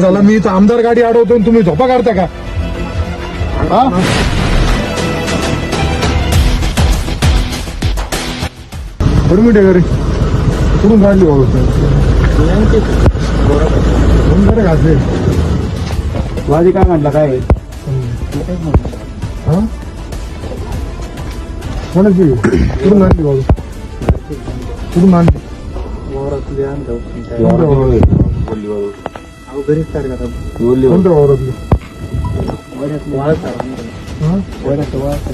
झालं? मी इथं आमदार गाडी अडवतो आणि तुम्ही झोपा काढता का? हा? परमिट आहे घरी कुठून काढली बाबा घातले? वाजी काय म्हटलं काय? हा? कोणाची? कुठून आणली बाबा? कुठून आणली? कोणत्या वावरातली हा?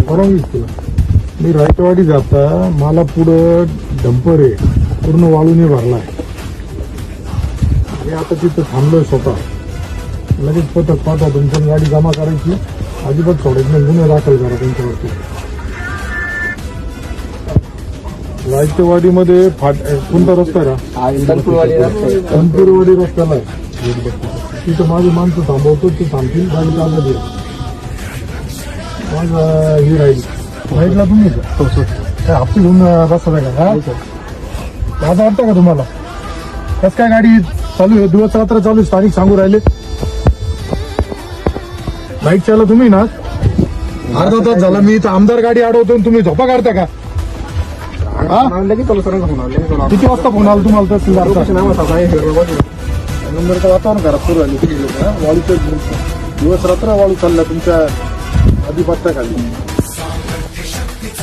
तुला मी रायटवाडी जाता मला पुढं डंपर आहे. पूर्ण वाळूने भरलाय. मी आता तिथं थांबलोय स्वतः. लगेच पथक पाठवा तुमच्या गाडी जमा करायची. अजिबात सोडायची नाही. गुन्हे दाखल करा त्यांच्यावरती रायटेवाडीमध्ये फाट कोणता रस्ता आहे का? कणपूरवाडी रस्त्याला आहे. तिथं माझी माणसं थांबवतो ते थांबतील गाडी चालत येईल अं, ही राहील. राईटला तुम्ही का? काय हप्ते घेऊन अं, बसता का? हा? माझं वाटतं का तुम्हाला? कस काय गाडी चालू आहे? दिवस रात्र चालू आहे, स्थानिक सांगू राहिले. लाइट चालला तुम्ही ना? अर्धा तास झाला मी इथं आमदार गाडी अडवतो आणि तुम्ही झोपा काढता का? हा? किती वाजता फोन आला तुम्हाला तहसीलदारचा नंबरचं वातावरण घरात सुरू आली वाळूचं दिवस रात्र वाळू चालला तुमच्या आधिपत्याखाली